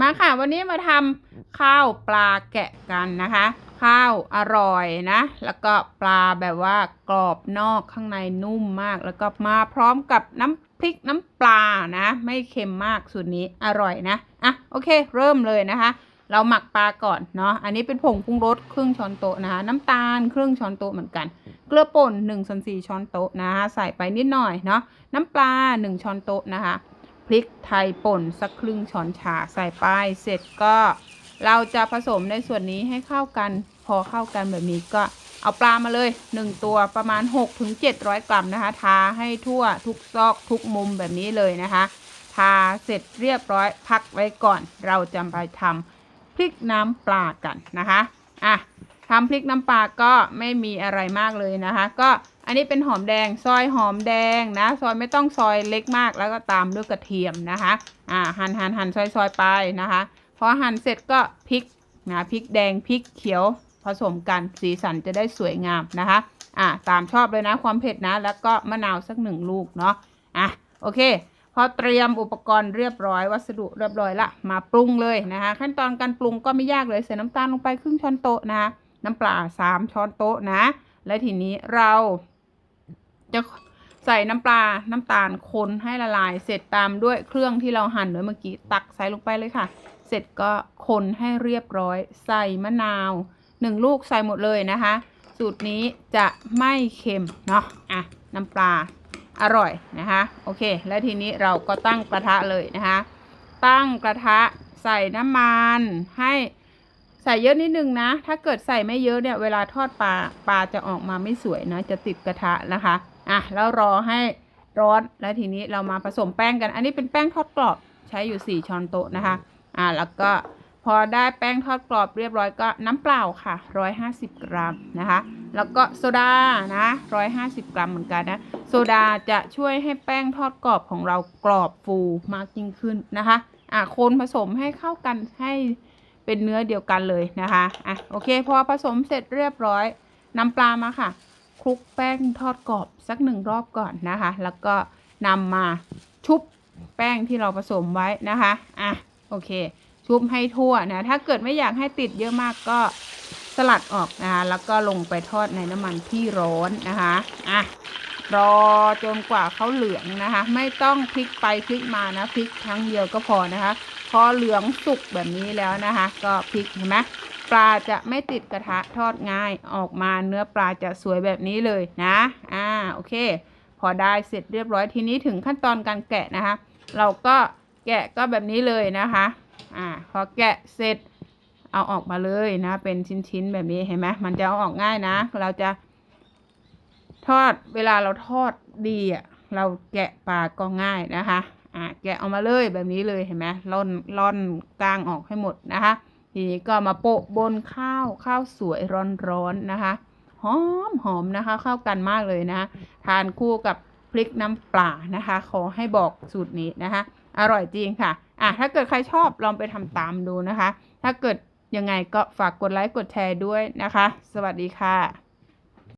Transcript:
มาค่ะ วันนี้มาทำข้าวปลาแกะกันนะคะ ข้าวอร่อยนะ แล้วก็ปลาแบบว่ากรอบนอกข้างในนุ่มมาก แล้วก็มาพร้อมกับน้ำพริกน้ำปลานะ ไม่เค็มมากสูตรนี้อร่อยนะอะโอเค เริ่มเลยนะคะ เราหมักปลาก่อนเนาะอันนี้เป็นผงปรุงรสครึ่งช้อนโต๊ะนะคะน้ำตาลครึ่งช้อนโต๊ะเหมือนกันเกลือป่น1ส่วน4ช้อนโต๊ะนะคะใส่ไปนิดหน่อยเนาะน้ำปลา 1 ช้อนโต๊ะนะคะ พริกไทยป่นสักครึ่งช้อนชาใส่ไปเสร็จก็เราจะผสมในส่วนนี้ให้เข้ากัน พอเข้ากันแบบนี้ก็เอาปลามาเลย 1 ตัวประมาณ 6-700 กรัมนะคะ ทาให้ทั่วทุกซอกทุกมุมแบบนี้เลยนะคะ ทาเสร็จเรียบร้อยพักไว้ก่อน เราจะไปทำพริกน้ำปลากันนะคะอะทำพริกน้ำปลาก็ไม่มีอะไรมากเลยนะคะ ก็ อันนี้เป็นหอมแดงซอยหอมแดงนะซอยไม่ต้องซอยเล็กมากแล้วก็ตามด้วยกระเทียมนะคะอ่าหั่นหั่นหั่นซอยซอยไปนะคะพอหั่นเสร็จก็พริกนะพริกแดงพริกเขียวผสมกันสีสันจะได้สวยงามนะคะอ่าตามชอบเลยนะความเผ็ดนะ แล้วก็มะนาวสักหนึ่งลูกเนาะอะโอเค พอเตรียมอุปกรณ์เรียบร้อยวัสดุเรียบร้อยละมาปรุงเลยนะคะ ขั้นตอนการปรุงก็ไม่ยากเลยใส่น้ำตาลลงไปครึ่งช้อนโต๊ะนะน้ำปลาสามช้อนโต๊ะนะและทีนี้เรา จะใส่น้ำปลา น้ำตาลคนให้ละลาย เสร็จตามด้วยเครื่องที่เราหั่นไว้เมื่อกี้ ตักใส่ลงไปเลยค่ะ เสร็จก็คนให้เรียบร้อย ใส่มะนาวหนึ่งลูกใส่หมดเลยนะคะ สูตรนี้จะไม่เค็มเนาะ อะ น้ำปลา อร่อยนะคะ โอเค แล้วทีนี้เราก็ตั้งกระทะเลยนะคะ ตั้งกระทะใส่น้ำมันให้ใส่เยอะนิดนึงนะ ถ้าเกิดใส่ไม่เยอะเนี่ย เวลาทอดปลา ปลาจะออกมาไม่สวยนะ จะติดกระทะนะคะ อะแล้วรอให้ร้อนแล้วทีนี้เรามาผสมแป้งกัน อันนี้เป็นแป้งทอดกรอบใช้อยู่ 4 ช้อนโต๊ะนะคะ อะแล้วก็พอได้แป้งทอดกรอบเรียบร้อยก็น้ำเปล่าค่ะ 150 กรัมนะคะ แล้วก็โซดานะ150 กรัมเหมือนกันนะ โซดาจะช่วยให้แป้งทอดกรอบของเรากรอบฟูมากยิ่งขึ้นนะคะ อะคนผสมให้เข้ากันให้เป็นเนื้อเดียวกันเลยนะคะ อะโอเคพอผสมเสร็จเรียบร้อยนำปลามาค่ะ คลุกแป้งทอดกรอบสักหนึ่งรอบก่อนนะคะ แล้วก็นำมาชุบแป้งที่เราผสมไว้นะคะอะโอเค ชุบให้ทั่วนะ ถ้าเกิดไม่อยากให้ติดเยอะมากก็สลัดออกนะคะแล้วก็ลงไปทอดในน้ำมันที่ร้อนนะคะอะรอจนกว่าเขาเหลืองนะคะ ไม่ต้องพลิกไปพลิกมานะพลิกครั้งเดียวก็พอนะคะ พอเหลืองสุกแบบนี้แล้วนะคะ ก็พลิกเห็นไหม ปลาจะไม่ติดกระทะทอดง่ายออกมาเนื้อปลาจะสวยแบบนี้เลยนะ อ่าโอเค พอได้เสร็จเรียบร้อยทีนี้ถึงขั้นตอนการแกะนะคะ เราก็แกะก็แบบนี้เลยนะคะ อ่าพอแกะเสร็จเอาออกมาเลยนะ เป็นชิ้นๆแบบนี้เห็นไหมมันจะเอาออกง่ายนะ เราจะ ทอดเวลาเราทอดดีอะเราแกะปลาก็ง่ายนะคะ อะแกะออกมาเลยแบบนี้เลยเห็นไหมล่อนล่อนกลางออกให้หมดนะคะ ทีนี้ก็มาโปะบนข้าวข้าวสวยร้อนๆนะคะ หอมหอมนะคะเข้ากันมากเลยนะทานคู่กับพริกน้ำปลานะคะ ขอให้บอกสูตรนี้นะคะ อร่อยจริงค่ะอะ ถ้าเกิดใครชอบลองไปทำตามดูนะคะ ถ้าเกิดยังไงก็ฝากกดไลค์กดแชร์ด้วยนะคะ สวัสดีค่ะ